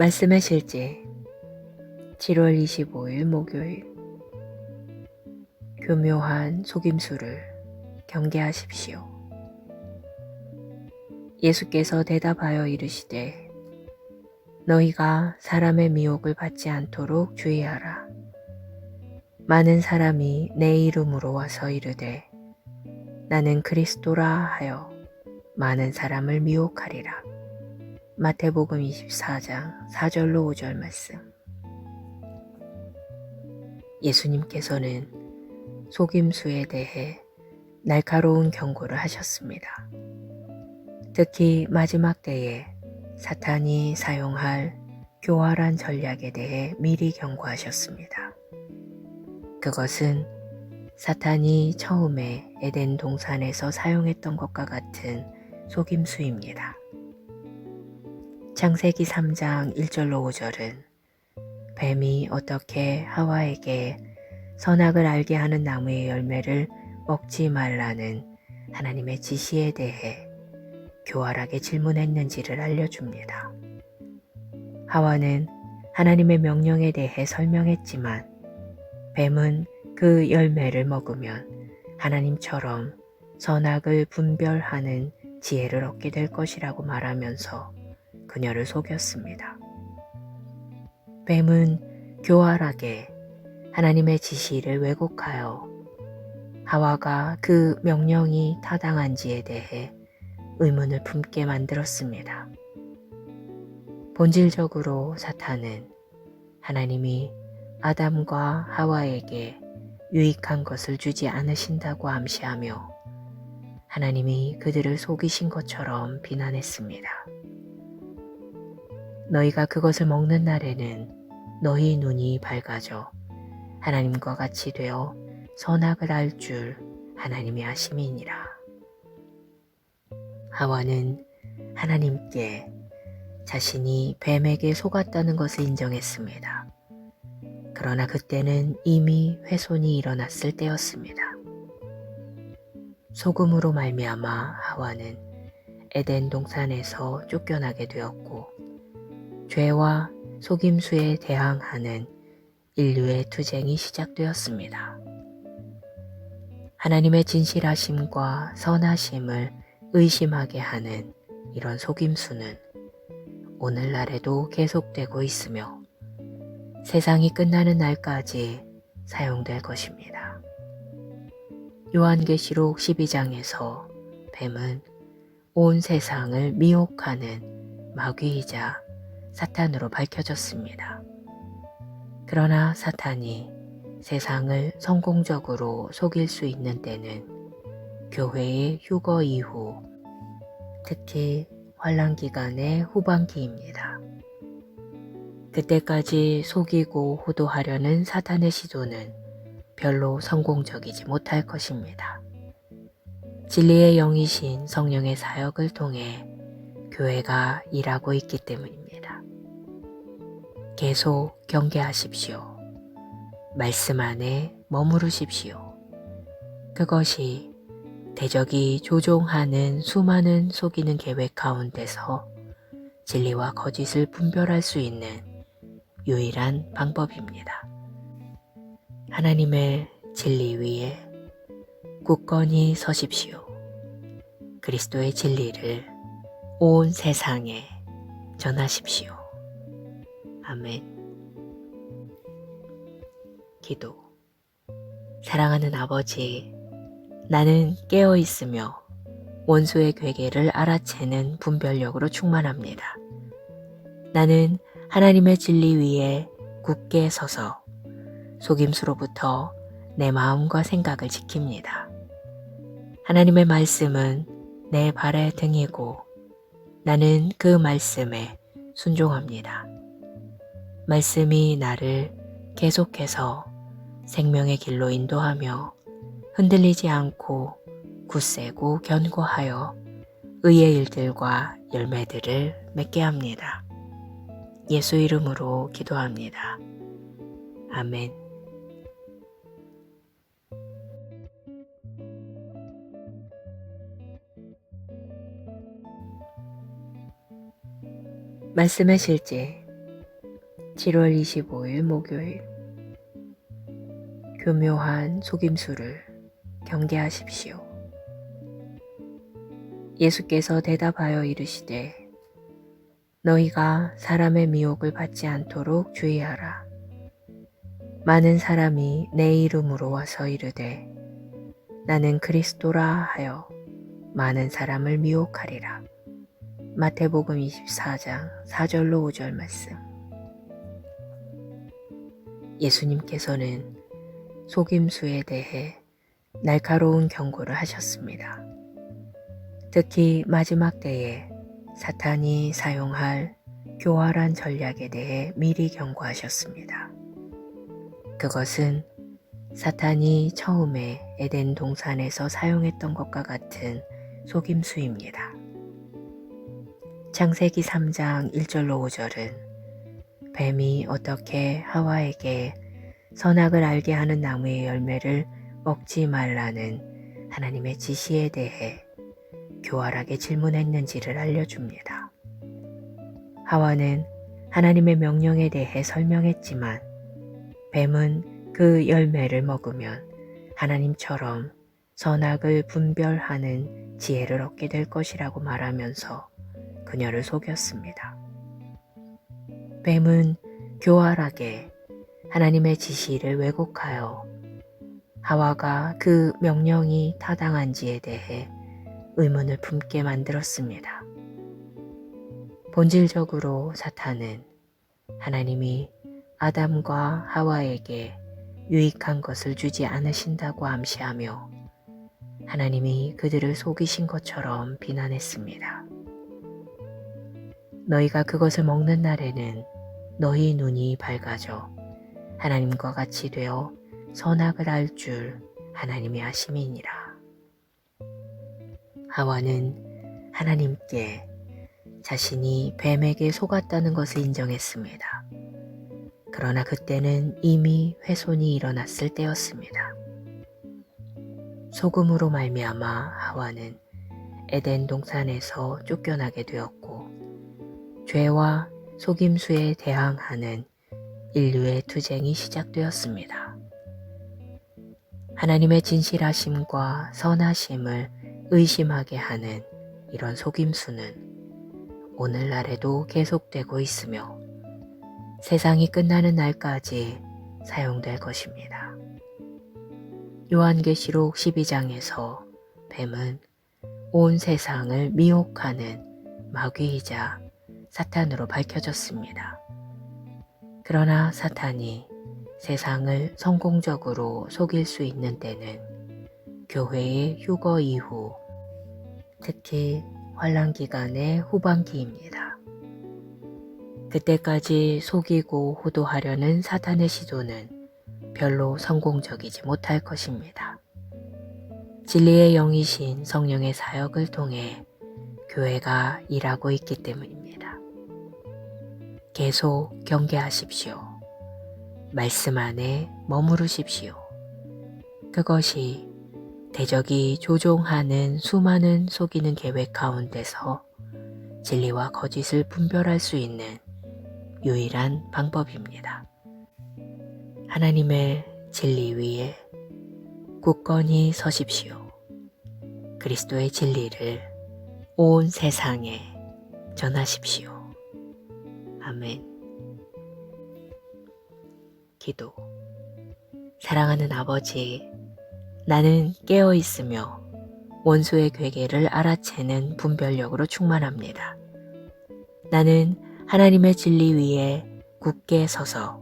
말씀의 실제 7월 25일 목요일 교묘한 속임수를 경계하십시오. 예수께서 대답하여 이르시되 너희가 사람의 미혹을 받지 않도록 주의하라. 많은 사람이 내 이름으로 와서 이르되 나는 그리스도라 하여 많은 사람을 미혹하리라. 마태복음 24장 4절로 5절 말씀. 예수님께서는 속임수에 대해 날카로운 경고를 하셨습니다. 특히 마지막 때에 사탄이 사용할 교활한 전략에 대해 미리 경고하셨습니다. 그것은 사탄이 처음에 에덴 동산에서 사용했던 것과 같은 속임수입니다. 창세기 3장 1절로 5절은 뱀이 어떻게 하와에게 선악을 알게 하는 나무의 열매를 먹지 말라는 하나님의 지시에 대해 교활하게 질문했는지를 알려줍니다. 하와는 하나님의 명령에 대해 설명했지만 뱀은 그 열매를 먹으면 하나님처럼 선악을 분별하는 지혜를 얻게 될 것이라고 말하면서 그녀를 속였습니다. 뱀은 교활하게 하나님의 지시를 왜곡하여 하와가 그 명령이 타당한지에 대해 의문을 품게 만들었습니다. 본질적으로 사탄은 하나님이 아담과 하와에게 유익한 것을 주지 않으신다고 암시하며 하나님이 그들을 속이신 것처럼 비난했습니다. 너희가 그것을 먹는 날에는 너희 눈이 밝아져 하나님과 같이 되어 선악을 알 줄 하나님이 아심이니라. 하와는 하나님께 자신이 뱀에게 속았다는 것을 인정했습니다. 그러나 그때는 이미 훼손이 일어났을 때였습니다. 소금으로 말미암아 하와는 에덴 동산에서 쫓겨나게 되었고 죄와 속임수에 대항하는 인류의 투쟁이 시작되었습니다. 하나님의 진실하심과 선하심을 의심하게 하는 이런 속임수는 오늘날에도 계속되고 있으며 세상이 끝나는 날까지 사용될 것입니다. 요한계시록 12장에서 뱀은 온 세상을 미혹하는 마귀이자 사탄으로 밝혀졌습니다. 그러나 사탄이 세상을 성공적으로 속일 수 있는 때는 교회의 휴거 이후, 특히 환란 기간의 후반기입니다. 그때까지 속이고 호도하려는 사탄의 시도는 별로 성공적이지 못할 것입니다. 진리의 영이신 성령의 사역을 통해 교회가 일하고 있기 때문입니다. 계속 경계하십시오. 말씀 안에 머무르십시오. 그것이 대적이 조종하는 수많은 속이는 계획 가운데서 진리와 거짓을 분별할 수 있는 유일한 방법입니다. 하나님의 진리 위에 굳건히 서십시오. 그리스도의 진리를 온 세상에 전하십시오. 아멘. 기도. 사랑하는 아버지, 나는 깨어 있으며 원수의 괴계를 알아채는 분별력으로 충만합니다. 나는 하나님의 진리 위에 굳게 서서 속임수로부터 내 마음과 생각을 지킵니다. 하나님의 말씀은 내 발의 등이고 나는 그 말씀에 순종합니다. 말씀이 나를 계속해서 생명의 길로 인도하며 흔들리지 않고 굳세고 견고하여 의의 일들과 열매들을 맺게 합니다. 예수 이름으로 기도합니다. 아멘. 말씀의 실제 7월 25일 목요일 교묘한 속임수를 경계하십시오. 예수께서 대답하여 이르시되 너희가 사람의 미혹을 받지 않도록 주의하라. 많은 사람이 내 이름으로 와서 이르되 나는 그리스도라 하여 많은 사람을 미혹하리라. 마태복음 24장 4절로 5절 말씀. 예수님께서는 속임수에 대해 날카로운 경고를 하셨습니다. 특히 마지막 때에 사탄이 사용할 교활한 전략에 대해 미리 경고하셨습니다. 그것은 사탄이 처음에 에덴 동산에서 사용했던 것과 같은 속임수입니다. 창세기 3장 1절로 5절은 뱀이 어떻게 하와에게 선악을 알게 하는 나무의 열매를 먹지 말라는 하나님의 지시에 대해 교활하게 질문했는지를 알려줍니다. 하와는 하나님의 명령에 대해 설명했지만 뱀은 그 열매를 먹으면 하나님처럼 선악을 분별하는 지혜를 얻게 될 것이라고 말하면서 그녀를 속였습니다. 뱀은 교활하게 하나님의 지시를 왜곡하여 하와가 그 명령이 타당한지에 대해 의문을 품게 만들었습니다. 본질적으로 사탄은 하나님이 아담과 하와에게 유익한 것을 주지 않으신다고 암시하며 하나님이 그들을 속이신 것처럼 비난했습니다. 너희가 그것을 먹는 날에는 너희 눈이 밝아져 하나님과 같이 되어 선악을 알 줄 하나님이 아심이니라. 하와는 하나님께 자신이 뱀에게 속았다는 것을 인정했습니다. 그러나 그때는 이미 훼손이 일어났을 때였습니다. 소금으로 말미암아 하와는 에덴 동산에서 쫓겨나게 되었고 죄와 속임수에 대항하는 인류의 투쟁이 시작되었습니다. 하나님의 진실하심과 선하심을 의심하게 하는 이런 속임수는 오늘날에도 계속되고 있으며 세상이 끝나는 날까지 사용될 것입니다. 요한계시록 12장에서 뱀은 온 세상을 미혹하는 마귀이자 사탄으로 밝혀졌습니다. 그러나 사탄이 세상을 성공적으로 속일 수 있는 때는 교회의 휴거 이후 특히 환란 기간의 후반기입니다. 그때까지 속이고 호도하려는 사탄의 시도는 별로 성공적이지 못할 것입니다. 진리의 영이신 성령의 사역을 통해 교회가 일하고 있기 때문입니다. 계속 경계하십시오. 말씀 안에 머무르십시오. 그것이 대적이 조종하는 수많은 속이는 계획 가운데서 진리와 거짓을 분별할 수 있는 유일한 방법입니다. 하나님의 진리 위에 굳건히 서십시오. 그리스도의 진리를 온 세상에 전하십시오. 아멘. 기도. 사랑하는 아버지, 나는 깨어 있으며 원수의 괴계를 알아채는 분별력으로 충만합니다. 나는 하나님의 진리 위에 굳게 서서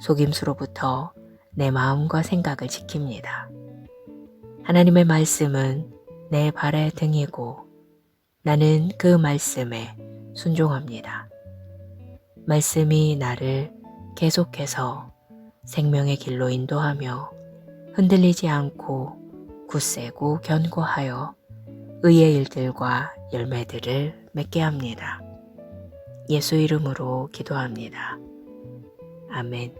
속임수로부터 내 마음과 생각을 지킵니다. 하나님의 말씀은 내 발의 등이고 나는 그 말씀에 순종합니다. 말씀이 나를 계속해서 생명의 길로 인도하며 흔들리지 않고 굳세고 견고하여 의의 일들과 열매들을 맺게 합니다. 예수 이름으로 기도합니다. 아멘.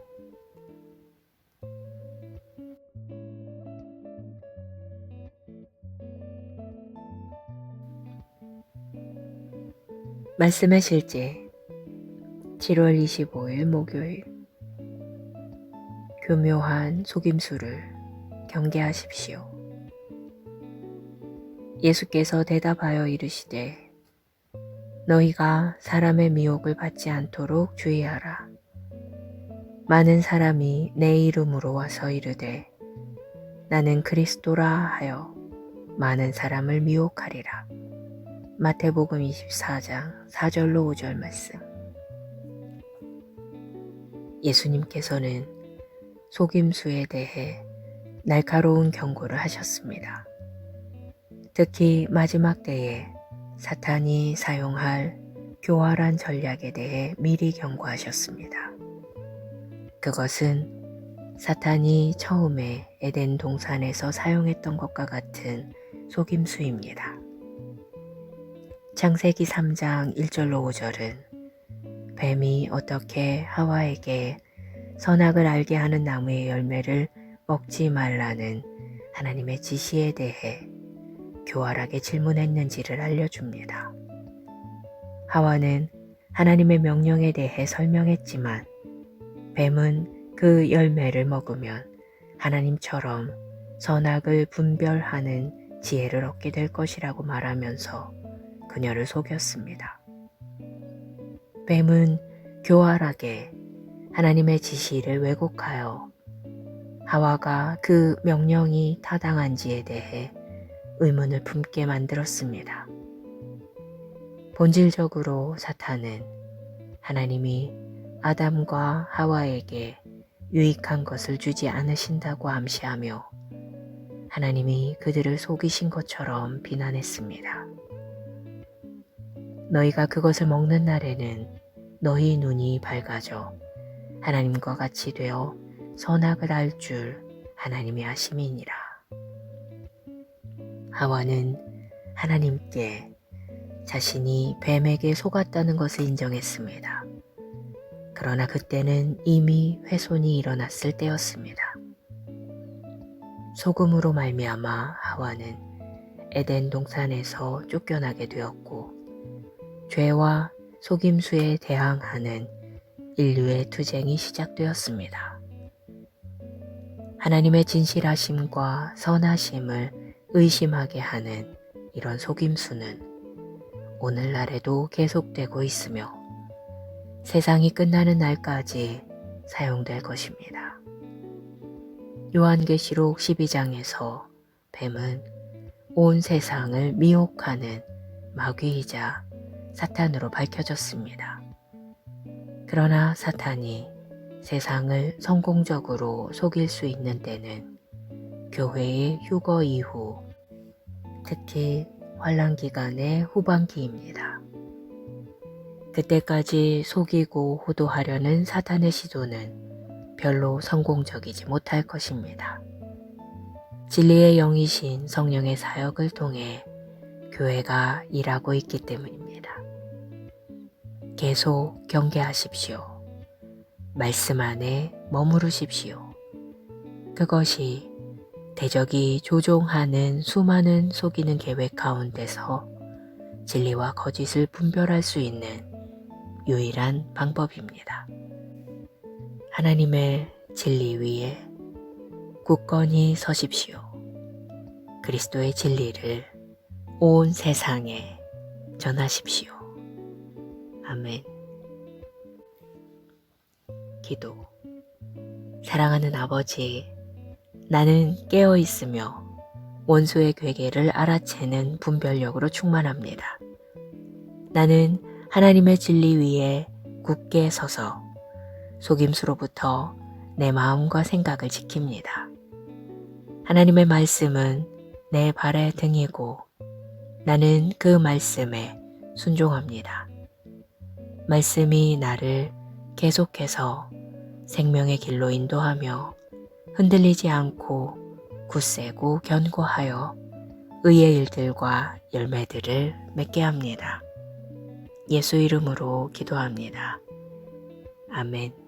말씀의 실제 7월 25일 목요일 교묘한 속임수를 경계하십시오. 예수께서 대답하여 이르시되 너희가 사람의 미혹을 받지 않도록 주의하라. 많은 사람이 내 이름으로 와서 이르되 나는 그리스도라 하여 많은 사람을 미혹하리라. 마태복음 24장 4절로 5절 말씀. 예수님께서는 속임수에 대해 날카로운 경고를 하셨습니다. 특히 마지막 때에 사탄이 사용할 교활한 전략에 대해 미리 경고하셨습니다. 그것은 사탄이 처음에 에덴 동산에서 사용했던 것과 같은 속임수입니다. 창세기 3장 1절로 5절은 뱀이 어떻게 하와에게 선악을 알게 하는 나무의 열매를 먹지 말라는 하나님의 지시에 대해 교활하게 질문했는지를 알려줍니다. 하와는 하나님의 명령에 대해 설명했지만 뱀은 그 열매를 먹으면 하나님처럼 선악을 분별하는 지혜를 얻게 될 것이라고 말하면서 그녀를 속였습니다. 뱀은 교활하게 하나님의 지시를 왜곡하여 하와가 그 명령이 타당한지에 대해 의문을 품게 만들었습니다. 본질적으로 사탄은 하나님이 아담과 하와에게 유익한 것을 주지 않으신다고 암시하며 하나님이 그들을 속이신 것처럼 비난했습니다. 너희가 그것을 먹는 날에는 너희 눈이 밝아져 하나님과 같이 되어 선악을 알 줄 하나님이 아심이니라. 하와는 하나님께 자신이 뱀에게 속았다는 것을 인정했습니다. 그러나 그때는 이미 훼손이 일어났을 때였습니다. 소금으로 말미암아 하와는 에덴 동산에서 쫓겨나게 되었고 죄와 속임수에 대항하는 인류의 투쟁이 시작되었습니다. 하나님의 진실하심과 선하심을 의심하게 하는 이런 속임수는 오늘날에도 계속되고 있으며 세상이 끝나는 날까지 사용될 것입니다. 요한계시록 12장에서 뱀은 온 세상을 미혹하는 마귀이자 사탄으로 밝혀졌습니다. 그러나 사탄이 세상을 성공적으로 속일 수 있는 때는 교회의 휴거 이후 특히 환란 기간의 후반기입니다. 그때까지 속이고 호도하려는 사탄의 시도는 별로 성공적이지 못할 것입니다. 진리의 영이신 성령의 사역을 통해 교회가 일하고 있기 때문입니다. 계속 경계하십시오. 말씀 안에 머무르십시오. 그것이 대적이 조종하는 수많은 속이는 계획 가운데서 진리와 거짓을 분별할 수 있는 유일한 방법입니다. 하나님의 진리 위에 굳건히 서십시오. 그리스도의 진리를 온 세상에 전하십시오. 아멘. 기도. 사랑하는 아버지, 나는 깨어 있으며 원수의 괴계를 알아채는 분별력으로 충만합니다. 나는 하나님의 진리 위에 굳게 서서 속임수로부터 내 마음과 생각을 지킵니다. 하나님의 말씀은 내 발의 등이고 나는 그 말씀에 순종합니다. 말씀이 나를 계속해서 생명의 길로 인도하며 흔들리지 않고 굳세고 견고하여 의의 일들과 열매들을 맺게 합니다. 예수 이름으로 기도합니다. 아멘.